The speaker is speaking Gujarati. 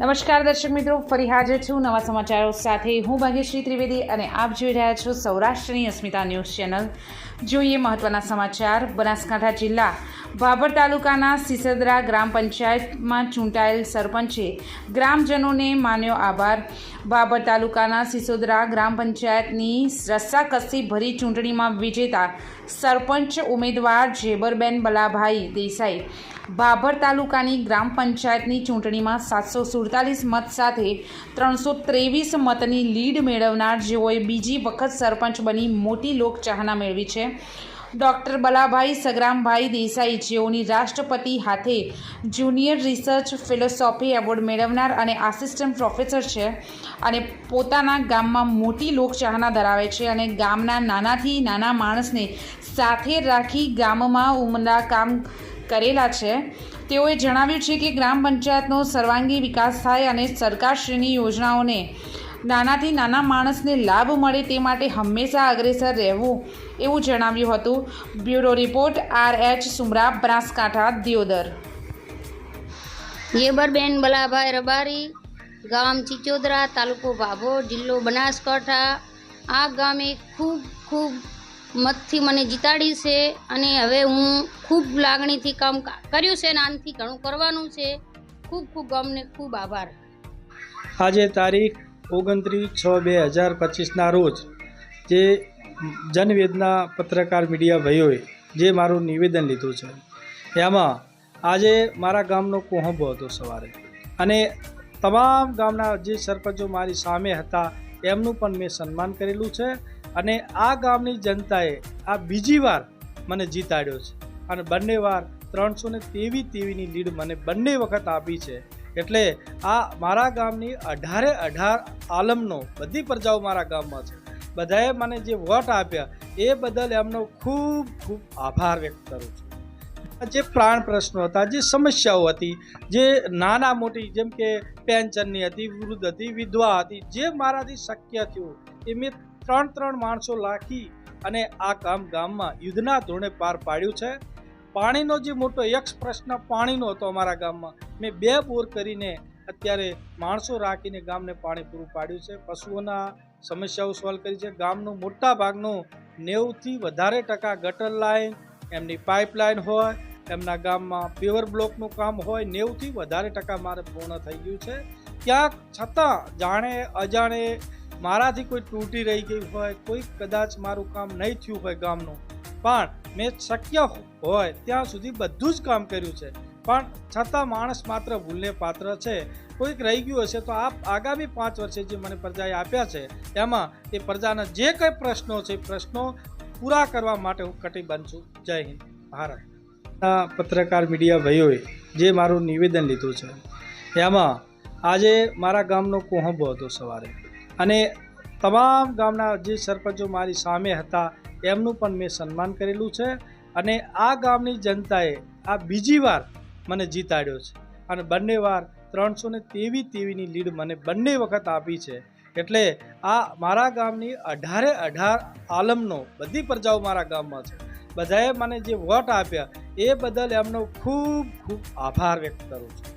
નમસ્કાર દર્શક મિત્રો, ફરી હાજર છું નવા સમાચારો સાથે. હું ભાગ્યશ્રી ત્રિવેદી અને આપ જોઈ રહ્યા છો સૌરાષ્ટ્રની અસ્મિતા ન્યૂઝ ચેનલ. જોઈએ મહત્વના સમાચાર. બનાસકાંઠા જિલ્લા ભાભર તાલુકાના સિસદરા ગ્રામ પંચાયતમાં ચૂંટાયેલ સરપંચે ગ્રામજનોને માન્યો આભાર. ભાભર તાલુકાના સિસોદરા ગ્રામ પંચાયતની રસ્સાકસ્સી ભરી ચૂંટણીમાં વિજેતા સરપંચ ઉમેદવાર જેબરબેન બલાભાઈ દેસાઈ ભાભર તાલુકાની ગ્રામ પંચાયતની ચૂંટણીમાં સાતસો સુડતાલીસ મત સાથે ત્રણસો ત્રેવીસ મતની લીડ મેળવનાર જેઓએ બીજી વખત સરપંચ બની મોટી લોકચાહના મેળવી છે. ડૉક્ટર બલાભાઈ સગ્રામભાઈ દેસાઈ જેઓની રાષ્ટ્રપતિ હાથે જુનિયર રિસર્ચ ફિલોસોફી એવોર્ડ મેળવનાર અને આસિસ્ટન્ટ પ્રોફેસર છે અને પોતાના ગામમાં મોટી લોકચાહના ધરાવે છે અને ગામના નાનાથી નાના માણસને સાથે રાખી ગામમાં ઉમદા કામ કરેલા છે. તેઓએ જણાવ્યું છે કે ગ્રામ પંચાયતનો સર્વાંગી વિકાસ થાય અને સરકારશ્રીની યોજનાઓને નાનાથી નાના માણસને લાભ મળે તે માટે હંમેશા અગ્રેસર રહેવું એવું જણાવ્યું હતું. Bureau report, R H Sumra, Banaskantha, Deodar. Jebarben Balabhai Rabari, ગામ ચિચોદરા, તાલુકો ભાભોર, જિલ્લો બનાસકાંઠા. આ ગામે ખૂબ ખૂબ મતથી મને જીતાડી છે અને હવે હું ખૂબ લાગણીથી કામ કર્યું છે અને આનાથી ઘણું કરવાનું છે. ખૂબ ખૂબ ગમને ખૂબ આભાર. આજે તારીખ ઓગણત્રીસ છ બે હજાર પચીસના રોજ જે જનવેદના પત્રકાર મીડિયા ભાઈઓએ જે મારું નિવેદન લીધું છે, એમાં આજે મારા ગામનો કોહંબો હતો સવારે. અને તમામ ગામના જે સરપંચો મારી સામે હતા, એમનું પણ મેં સન્માન કરેલું છે અને આ ગામની જનતાએ આ બીજી વાર મને જીતાડ્યો છે. અને બંને વાર ત્રણસો ને તેવી તેવીની લીડ મને બંને વખત આપી છે. એટલે આ મારા ગામની અઢારે અઢાર આલમનો બધી પ્રજાઓ મારા ગામમાં છે. બધાએ મને જે વોટ આપ્યા એ બદલ એમનો ખૂબ ખૂબ આભાર વ્યક્ત કરું છું. જે પ્રાણ પ્રશ્નો હતા, જે સમસ્યાઓ હતી, જે નાના મોટી જેમ કે પેન્શનની હતી, વૃદ્ધ હતી, વિધવા હતી, જે મારાથી શક્ય થયું એ મેં ત્રણ ત્રણ માણસો લાખી અને આ કામ ગામમાં યુદ્ધના ધોરણે પાર પાડ્યું છે. પાણીનો જે મોટો યક્ષ પ્રશ્ન પાણીનો હતો અમારા ગામમાં. મેં બે બોર કરીને અત્યારે માણસો રાખીને ગામને પાણી પૂરું પાડ્યું છે. પશુઓના સમસ્યાઓ સોલ્વ કરી છે. ગામનું મોટા ભાગનું નેવુંથી વધારે ટકા ગટર લાઈન, એમની પાઇપલાઇન હોય, એમના ગામમાં પ્યોર બ્લોકનું કામ હોય, નેવુંથી વધારે ટકા મારે પૂર્ણ થઈ ગયું છે. ક્યાંક છતાં જાણે અજાણે મારાથી કોઈ તૂટી રહી ગઈ હોય, કોઈ કદાચ મારું કામ નહીં થયું હોય ગામનું. પણ મેં શક્ય હોય ત્યાં સુધી બધું જ કામ કર્યું છે. પણ છતાં માણસ માત્ર ભૂલને પાત્ર છે. કોઈક રહી ગયું હશે તો આપ આગામી પાંચ વર્ષે જે મને પ્રજાએ આપ્યા છે એમાં એ પ્રજાના જે કંઈ પ્રશ્નો છે પ્રશ્નો પૂરા કરવા માટે હું કટિબદ્ધ છું. જય હિન્દ. ભારત. પત્રકાર મીડિયા ભાઈઓએ જે મારું નિવેદન લીધું છે, એમાં આજે મારા ગામનો કોહંબો હતો સવારે. અને તમામ ગામના જે સરપંચો મારી સામે હતા, એમનું પણ મેં સન્માન કરેલું છે અને આ ગામની જનતાએ આ બીજી વાર મને જીતાડ્યો છે. અને બંને વાર ત્રણસો ને તેવી તેવીની લીડ મને બંને વખત આપી છે. એટલે આ મારા ગામની અઢારે અઢાર આલમનો બધી પ્રજાઓ મારા ગામમાં છે. બધાએ મને જે વોટ આપ્યા, એ બદલ એમનો ખૂબ ખૂબ આભાર વ્યક્ત કરું છું.